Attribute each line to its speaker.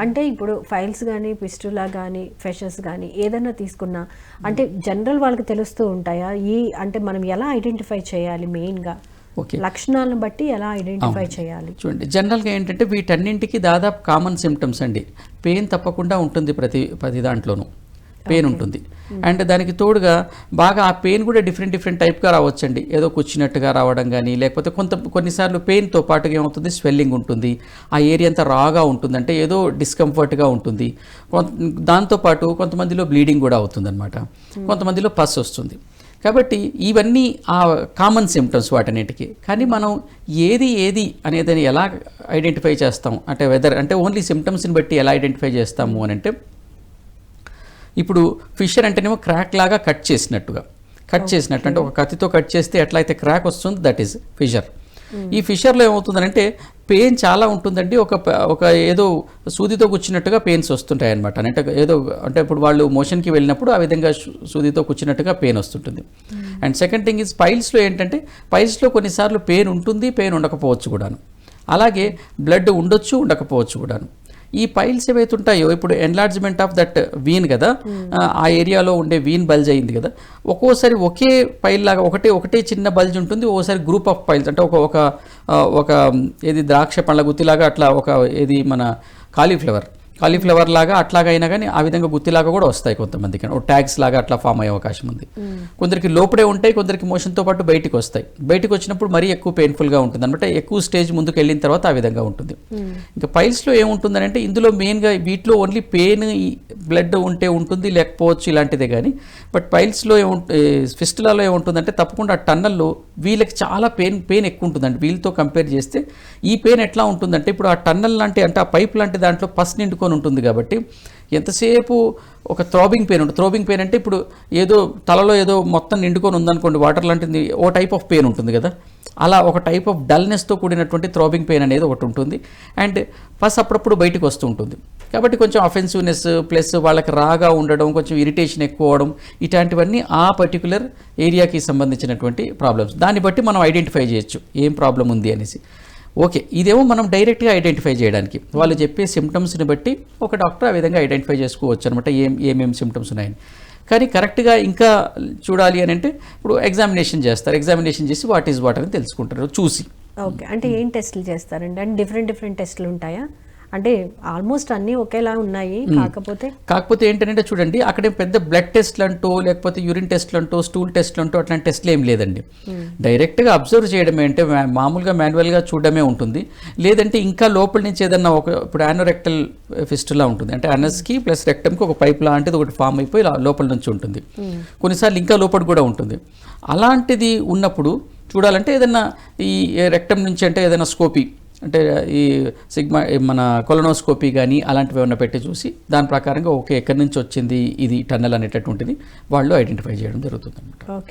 Speaker 1: అంటే ఇప్పుడు ఫైల్స్ కానీ పిస్టులా కానీ ఫెషెస్ కానీ ఏదైనా తీసుకున్నా అంటే జనరల్ వాళ్ళకి తెలుస్తూ ఉంటాయా? ఈ అంటే మనం ఎలా ఐడెంటిఫై చేయాలి మెయిన్గా
Speaker 2: ఓకే
Speaker 1: లక్షణాలను బట్టి ఎలా ఐడెంటిఫై చేయాలి?
Speaker 2: చూడండి జనరల్గా ఏంటంటే వీటన్నింటికి దాదాపు కామన్ సిమ్టమ్స్ అండి. పెయిన్ తప్పకుండా ఉంటుంది ప్రతి ప్రతి దాంట్లోనూ. పెయిన్ ఉంటుంది. అండ్ దానికి తోడుగా బాగా ఆ పెయిన్ కూడా డిఫరెంట్ డిఫరెంట్ టైప్గా రావచ్చండి. ఏదో కూర్చున్నట్టుగా రావడం కానీ లేకపోతే కొంత కొన్నిసార్లు పెయిన్తో పాటుగా ఏమవుతుంది? స్వెల్లింగ్ ఉంటుంది. ఆ ఏరియా అంతా రాగా ఉంటుంది. అంటే ఏదో డిస్కంఫర్ట్గా ఉంటుంది. కొంత దాంతోపాటు కొంతమందిలో బ్లీడింగ్ కూడా అవుతుందన్నమాట. కొంతమందిలో పస్ వస్తుంది. కాబట్టి ఇవన్నీ ఆ కామన్ సిమ్టమ్స్ వాటన్నిటికీ. కానీ మనం ఏది ఏది అనేదని ఎలా ఐడెంటిఫై చేస్తాం? అంటే వెదర్ అంటే ఓన్లీ సిమ్టమ్స్ని బట్టి ఎలా ఐడెంటిఫై చేస్తాము అని అంటే ఇప్పుడు ఫిషర్ అంటేనేమో క్రాక్ లాగా కట్ చేసినట్టుగా. కట్ చేసినట్టు అంటే ఒక కత్తితో కట్ చేస్తే ఎట్లా అయితే క్రాక్ వస్తుంది దట్ ఈస్ ఫిషర్. ఈ ఫిషర్లో ఏమవుతుందంటే పెయిన్ చాలా ఉంటుందండి. ఒక ఒక ఏదో సూదితో కూర్చున్నట్టుగా పెయిన్స్ వస్తుంటాయి అనమాట అంటే ఏదో అంటే ఇప్పుడు వాళ్ళు మోషన్కి వెళ్ళినప్పుడు ఆ విధంగా సూదితో కూర్చున్నట్టుగా పెయిన్ వస్తుంటుంది. అండ్ సెకండ్ థింగ్ ఇస్ పైల్స్లో ఏంటంటే పైల్స్లో కొన్నిసార్లు పెయిన్ ఉంటుంది పెయిన్ ఉండకపోవచ్చు కూడాను. అలాగే బ్లడ్ ఉండొచ్చు ఉండకపోవచ్చు కూడాను. ఈ పైల్స్ ఏవైతే ఉంటాయో ఇప్పుడు ఎన్లార్జ్మెంట్ ఆఫ్ దట్ వీన్ కదా ఆ, ఆ ఏరియాలో ఉండే వీన్ బల్జ్ అయింది కదా ఒక్కోసారి ఒకే పైల్ లాగా ఒకటే ఒకటే చిన్న బల్జ్ ఉంటుంది ఓసారి గ్రూప్ ఆఫ్ పైల్స్ అంటే ఒక ఒక ఒక ఏది ద్రాక్ష పండ్ల గుత్తిలాగా అట్లా ఒక ఏది మన కాలీఫ్లవర్ కాలీఫ్లవర్ లాగా అట్లాగా అయినా కానీ ఆ విధంగా గుత్తిలాగా కూడా వస్తాయి కొంతమందికి. ఒక ట్యాగ్స్ లాగా అట్లా ఫామ్ అయ్యే అవకాశం ఉంది. కొందరికి లోపడే ఉంటాయి కొందరికి మోషన్తో పాటు బయటికి వస్తాయి. బయటికి వచ్చినప్పుడు మరీ ఎక్కువ పెయిన్ఫుల్గా ఉంటుంది అనమాట ఎక్కువ స్టేజ్ ముందుకు వెళ్ళిన తర్వాత ఆ విధంగా ఉంటుంది. ఇంకా పైల్స్లో ఏముంటుందని అంటే ఇందులో మెయిన్గా వీటిలో ఓన్లీ పెయిన్ బ్లడ్ ఉంటే ఉంటుంది లేకపోవచ్చు ఇలాంటిదే కానీ బట్ పైల్స్లో ఏముంటు ఫిస్టులాలో ఏముంటుందంటే తప్పకుండా ఆ టన్నల్లో వీళ్ళకి చాలా పెయిన్ పెయిన్ ఎక్కువ ఉంటుందండి. వీళ్ళతో కంపేర్ చేస్తే ఈ పెయిన్ ఎట్లా ఉంటుందంటే ఇప్పుడు ఆ టన్నల్ లాంటి అంటే ఆ పైప్ లాంటి దాంట్లో పస్ నిండుకొని ఉంటుంది కాబట్టి ఎంతసేపు ఒక థ్రోబింగ్ పెయిన్ ఉంటుంది థ్రోబింగ్ పెయిన్ అంటే ఇప్పుడు ఏదో తలలో ఏదో మొత్తం నిండుకొని ఉందనుకోండి వాటర్ లాంటిది ఓ టైప్ ఆఫ్ పెయిన్ ఉంటుంది కదా. అలా ఒక టైప్ ఆఫ్ డల్నెస్తో కూడినటువంటి థ్రోబింగ్ పెయిన్ అనేది ఒకటి ఉంటుంది. అండ్ ప్లస్ అప్పుడప్పుడు బయటకు వస్తూ ఉంటుంది. కాబట్టి కొంచెం అఫెన్సివ్నెస్ ప్లస్ వాళ్ళకి రాగా ఉండడం కొంచెం ఇరిటేషన్ ఎక్కువ అవడం ఇట్లాంటివన్నీ ఆ పర్టికులర్ ఏరియాకి సంబంధించినటువంటి ప్రాబ్లమ్స్ దాన్ని బట్టి మనం ఐడెంటిఫై చేయొచ్చు ఏం ప్రాబ్లం ఉంది అనేసి. ఓకే ఇదేమో మనం డైరెక్ట్గా ఐడెంటిఫై చేయడానికి. వాళ్ళు చెప్పే సిమ్టమ్స్ని బట్టి ఒక డాక్టర్ ఆ విధంగా ఐడెంటిఫై చేసుకోవచ్చు అనమాట ఏం ఏమేమి సిమ్టమ్స్ ఉన్నాయని. కానీ కరెక్ట్గా ఇంకా చూడాలి అని అంటే ఇప్పుడు ఎగ్జామినేషన్ చేస్తారు. ఎగ్జామినేషన్ చేసి వాట్ ఈజ్ వాట్ అని తెలుసుకుంటారు చూసి.
Speaker 1: ఓకే అంటే ఏం టెస్టులు చేస్తారండి? అంటే డిఫరెంట్ డిఫరెంట్ టెస్టులు ఉంటాయా? అంటే ఆల్మోస్ట్ అన్నీ ఒకేలా ఉన్నాయి. కాకపోతే
Speaker 2: కాకపోతే ఏంటంటే చూడండి అక్కడ పెద్ద బ్లడ్ టెస్ట్లు అంటూ లేకపోతే యూరిన్ టెస్ట్లు అంటూ స్టూల్ టెస్ట్లు అంటూ అట్లాంటి టెస్ట్లు ఏం లేదండి. డైరెక్ట్గా అబ్జర్వ్ చేయడమే అంటే మామూలుగా మాన్యువల్గా చూడడమే ఉంటుంది. లేదంటే ఇంకా లోపల నుంచి ఏదన్నా ఒక ఇప్పుడు యానోరెక్టల్ ఫిస్టులా ఉంటుంది. అంటే అనస్కి ప్లస్ రెక్టమ్కి ఒక పైప్ లాంటిది ఒకటి ఫామ్ అయిపోయి లోపల నుంచి ఉంటుంది. కొన్నిసార్లు ఇంకా లోపల కూడా ఉంటుంది. అలాంటిది ఉన్నప్పుడు చూడాలంటే ఏదన్నా ఈ రెక్టమ్ నుంచి అంటే ఏదైనా స్కోపీ అంటే ఈ సిగ్మా మన కొలనోస్కోపీ కానీ అలాంటివి ఏమైనా పెట్టి చూసి దాని ప్రకారంగా ఓకే ఎక్కడి నుంచి వచ్చింది ఇది టన్నెల్ అనేటటువంటిది వాళ్ళు ఐడెంటిఫై చేయడం జరుగుతుంది
Speaker 1: ఓకే.